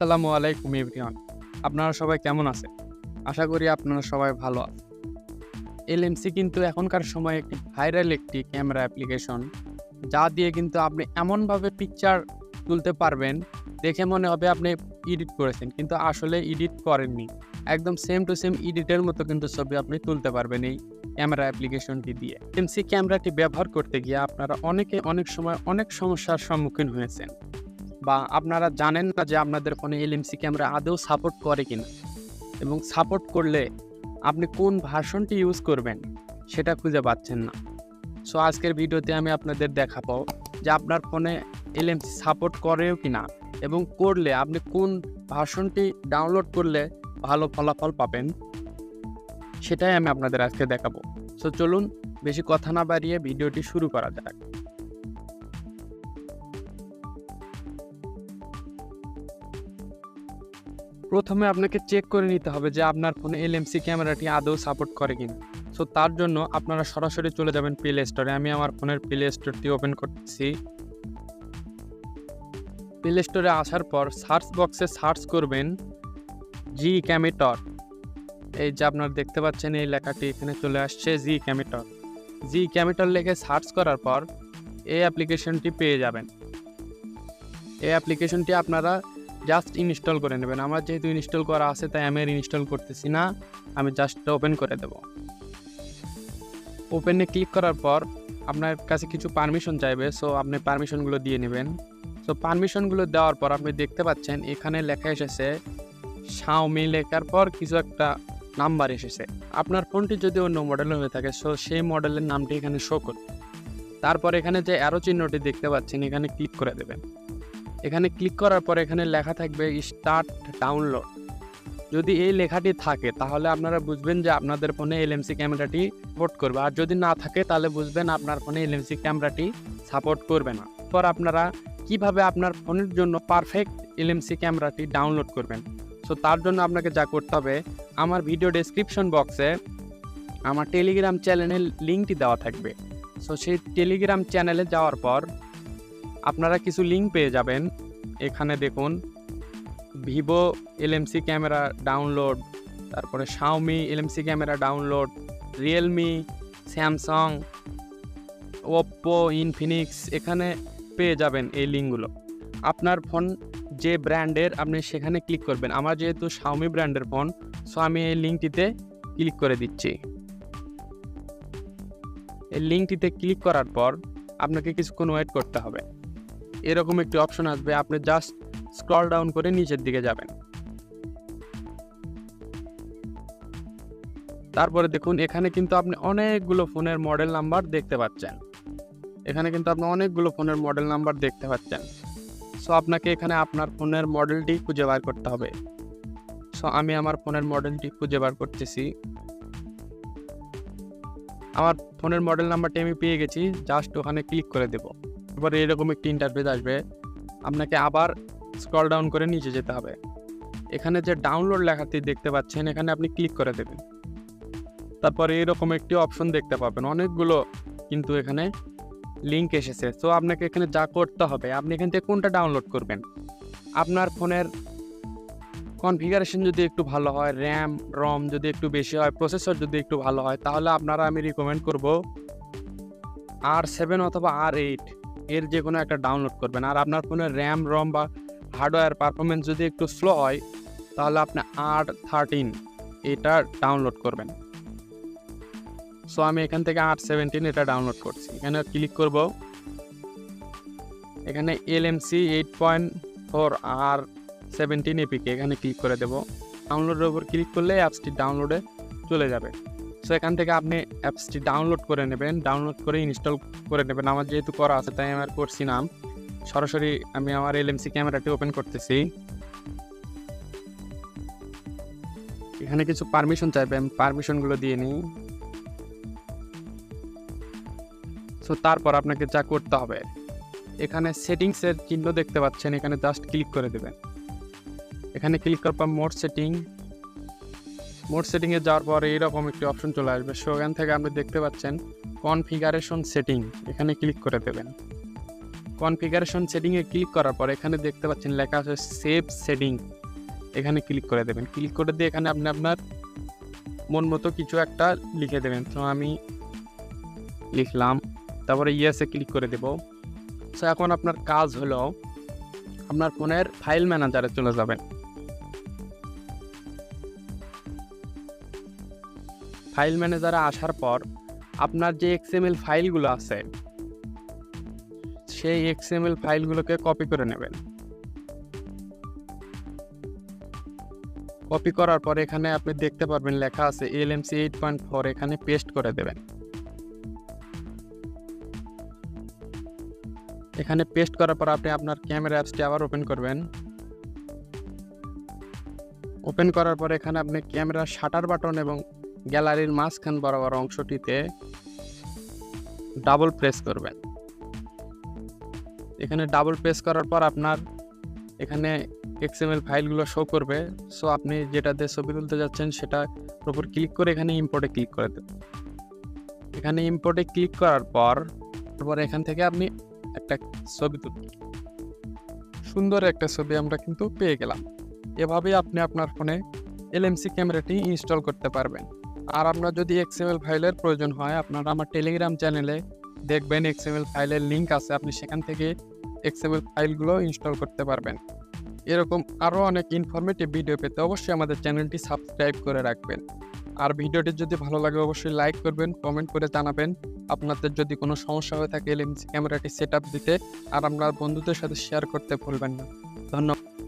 আসসালামু আলাইকুম, এভরিওয়ান। আপনারা সবাই কেমন আছেন? আশা করি আপনারা সবাই ভালো আছেন। এলএমসি কিন্তু এখনকার সময় একটি ভাইরাল একটি ক্যামেরা অ্যাপ্লিকেশন, যা দিয়ে কিন্তু আপনি এমনভাবে পিকচার তুলতে পারবেন, দেখে মনে হবে আপনি এডিট করেছেন, কিন্তু আসলে এডিট করেননি। একদম সেম টু সেম এডিটের মতো কিন্তু ছবি আপনি তুলতে পারবেন এই ক্যামেরা অ্যাপ্লিকেশনটি দিয়ে। এমসি ক্যামেরাটি ব্যবহার করতে গিয়ে আপনারা অনেকে অনেক সময় অনেক সমস্যার সম্মুখীন হয়েছেন। বা আপনারা জানেন না যে আপনাদের ফোনে এলএমসি ক্যামেরা আদৌ সাপোর্ট করে কিনা। এবং সাপোর্ট করলে আপনি কোন ভার্সনটি ইউজ করবেন সেটা খুঁজে পাচ্ছেন না। সো আজকের ভিডিওতে আমি আপনাদের দেখাবো যে আপনার ফোনে এলএমসি সাপোর্ট করেও কি না এবং করলে আপনি কোন ভার্সনটি ডাউনলোড করলে ভালো ফলাফল পাবেন সেটাই আমি আপনাদের আজকে দেখাবো। সো চলুন, বেশি কথা না বাড়িয়ে ভিডিওটি শুরু করা যাক। প্রথমে আপনাকে চেক করে নিতে হবে যে আপনার ফোনে এলএমসি ক্যামেরাটি আদৌ সাপোর্ট করে কিনা। সো তার জন্য আপনারা সরাসরি চলে যাবেন প্লে স্টোরে আমি আমার ফোনের প্লে স্টোরটি ওপেন করছি প্লে স্টোরে আসার পর সার্চ বক্সে সার্চ করবেন জি ক্যামেটর এই যে আপনারা দেখতে পাচ্ছেন, এই লেখাটি এখানে চলে আসছে জি ক্যামেটর জি ক্যামেটর লিখে সার্চ করার পর এই অ্যাপ্লিকেশনটি পেয়ে যাবেন। এই অ্যাপ্লিকেশনটি আপনারা জাস্ট ইনস্টল করে নেবেন। আমার যেহেতু ইনস্টল করা আছে, তাই আমি আর ইনস্টল করতেছি না। আমি জাস্ট ওপেন করে দেব। ওপেনে ক্লিক করার পর আপনার কাছে কিছু পারমিশন চাইবে সো আপনি পারমিশনগুলো দিয়ে নেবেন। সো পারমিশনগুলো দেওয়ার পর আপনি দেখতে পাচ্ছেন, এখানে লেখা এসেছে শাওমি লেখার পর কিছু একটা নাম্বার এসেছে। আপনার ফোনটি যদি অন্য মডেলের হয়ে থাকে সো সেই মডেলের নামটি এখানে শো করবে তারপর এখানে যে অ্যারো চিহ্নটি দেখতে পাচ্ছেন, এখানে ক্লিক করে দেবেন। এখানে ক্লিক করার পর এখানে লেখা থাকবে স্টার্ট ডাউনলোড যদি এই লেখাটি থাকে, তাহলে আপনারা বুঝবেন যে আপনাদের ফোনে এলএমসি ক্যামেরাটি সাপোর্ট করবে। আর যদি না থাকে, তাহলে বুঝবেন আপনার ফোনে এলএমসি ক্যামেরাটি সাপোর্ট করবে না। পর আপনারা কীভাবে আপনার ফোনের জন্য পারফেক্ট এলএমসি ক্যামেরাটি ডাউনলোড করবেন? সো তার জন্য আপনাকে যা করতে হবে, আমার ভিডিও ডেসক্রিপশন বক্সে আমার টেলিগ্রাম চ্যানেলের লিঙ্কটি দেওয়া থাকবে। সো সেই টেলিগ্রাম চ্যানেলে যাওয়ার পর আপনারা কিছু লিঙ্ক পেয়ে যাবেন। এখানে দেখুন, ভিভো এলএমসি ক্যামেরা ডাউনলোড তারপরে Xiaomi LMC camera download Realme Samsung Oppo Infinix এখানে পেয়ে যাবেন এই লিঙ্কগুলো আপনার ফোন যে ব্র্যান্ডের আপনি সেখানে ক্লিক করবেন। আমার যেহেতু শাওমি ব্র্যান্ডের ফোন সো আমি এই লিঙ্কটিতে ক্লিক করে দিচ্ছি। এই লিঙ্কটিতে ক্লিক করার পর আপনাকে কিছুক্ষণ ওয়েট করতে হবে। এরকম একটি অপশন আসবে, আপনি জাস্ট স্ক্রল ডাউন করে নিচের দিকে যাবেন। তারপরে দেখুন, এখানে কিন্তু আপনি অনেকগুলো ফোনের মডেল নাম্বার দেখতে পাচ্ছেন। এখানে কিন্তু আপনি অনেকগুলো ফোনের মডেল নাম্বার দেখতে পাচ্ছেন। সো আপনাকে এখানে আপনার ফোনের মডেলটি খুঁজে বার করতে হবে। সো আমি আমার ফোনের মডেলটি খুঁজে বার করতেছি। আমার ফোনের মডেল নাম্বারটি আমি পেয়ে গেছি জাস্ট ওখানে ক্লিক করে দেবো। তারপরে এরকম একটি ইন্টারফেস আসবে। আপনাকে আবার স্ক্রল ডাউন করে নিচে যেতে হবে। এখানে যে ডাউনলোড লেখাটি দেখতে পাচ্ছেন, এখানে আপনি ক্লিক করে দেবেন। তারপরে এরকম একটি অপশন দেখতে পাবেন। অনেকগুলো কিন্তু এখানে লিঙ্ক এসেছে। তো আপনাকে এখানে যা করতে হবে, আপনি এখান থেকে কোনটা ডাউনলোড করবেন? আপনার ফোনের কনফিগারেশন যদি একটু ভালো হয় র্যাম রম যদি একটু বেশি হয় প্রসেসর যদি একটু ভালো হয়, তাহলে আপনারা আমি রিকমেন্ড করব আর সেভেন অথবা আর এইট এর যে কোনো একটা ডাউনলোড করবেন। আর আপনার ফোনের র্যাম রম বা হার্ডওয়্যার পারফরমেন্স যদি একটু স্লো হয়, তাহলে আপনি আর থার্টিন এটা ডাউনলোড করবেন। সো আমি এখান থেকে আর সেভেন্টিন এটা ডাউনলোড করছি। এখানে ক্লিক করব। এখানে L M C eight point four R seventeen APK এখানে ক্লিক করে দেবো। ডাউনলোডের উপর ক্লিক করলে অ্যাপসটি ডাউনলোডে চলে যাবে। সো এখান থেকে আপনি অ্যাপসটি ডাউনলোড করে নেবেন ডাউনলোড করে ইনস্টল করে নেবেন। আমার যেহেতু করা আছে, তাই আমার করছি না। সরাসরি আমি আমার এলএমসি ক্যামেরাটি ওপেন করতেছি। এখানে কিছু পারমিশন চাইবে, আমি পারমিশনগুলো দিয়ে নিই। সো তারপর আপনাকে যা করতে হবে, এখানে সেটিংসের চিহ্ন দেখতে পাচ্ছেন, এখানে জাস্ট ক্লিক করে দেবেন। এখানে ক্লিক করার পর মোড সেটিং মোড সেটিংয়ে যাওয়ার পরে এইরকম একটি অপশন চলে আসবে। সো এখান থেকে আপনি দেখতে পাচ্ছেন কনফিগারেশন সেটিং এখানে ক্লিক করে দেবেন। কনফিগারেশন সেটিংয়ে ক্লিক করার পর এখানে দেখতে পাচ্ছেন লেখা আছে সেভ সেটিং এখানে ক্লিক করে দেবেন। ক্লিক করে দিয়ে এখানে আপনি আপনার মন মতো কিছু একটা লিখে দেবেন। তো আমি লিখলাম। তারপরে ইয়েসে ক্লিক করে দেব। সো এখন আপনার কাজ হলো আপনার ফোনের ফাইল ম্যানেজারে চলে যাবেন। ফাইল ম্যানেজারে আসার পর আপনার যে এক্সএমএল ফাইলগুলো আছে, সেই এক্সএমএল ফাইলগুলোকে কপি করে নেবেন। কপি করার পর এখানে আপনি দেখতে পারবেন লেখা আছে এলএমসি এইট পয়েন্ট ফোর এখানে পেস্ট করে দেবেন। এখানে পেস্ট করার পর আপনি আপনার ক্যামেরা অ্যাপসটি আবার ওপেন করবেন। ওপেন করার পর এখানে আপনি ক্যামেরার শাটার বাটন এবং গ্যালারির মাঝখান বরাবর অংশটিতে ডাবল প্রেস করবেন। এখানে ডাবল প্রেস করার পর আপনার এখানে এক্সএমএল ফাইলগুলো শো করবে। সো আপনি যেটাতে ছবি তুলতে যাচ্ছেন সেটার উপর ক্লিক করে এখানে ইম্পোর্টে ক্লিক করে দেবেন। এখানে ইম্পোর্টে ক্লিক করার পর, তারপর এখান থেকে আপনি একটা ছবি তুলবেন। সুন্দর একটা ছবি আমরা কিন্তু পেয়ে গেলাম। এভাবেই আপনি আপনার ফোনে এলএমসি ক্যামেরাটি ইনস্টল করতে পারবেন। আর আপনার যদি এক্সএমএল ফাইলের প্রয়োজন হয়, আপনারা আমার টেলিগ্রাম চ্যানেলে দেখবেন এক্সএমএল ফাইলের লিঙ্ক আছে। আপনি সেখান থেকে এক্সএমএল ফাইলগুলো ইনস্টল করতে পারবেন। এরকম আরও অনেক ইনফরমেটিভ ভিডিও পেতে অবশ্যই আমাদের চ্যানেলটি সাবস্ক্রাইব করে রাখবেন। আর ভিডিওটি যদি ভালো লাগে, অবশ্যই লাইক করবেন কমেন্ট করে জানাবেন। আপনাদের যদি কোনো সমস্যা হয়ে থাকে, এলএমসি ক্যামেরাটি সেট দিতে আর আপনার বন্ধুদের সাথে শেয়ার করতে ভুলবেন না। ধন্যবাদ।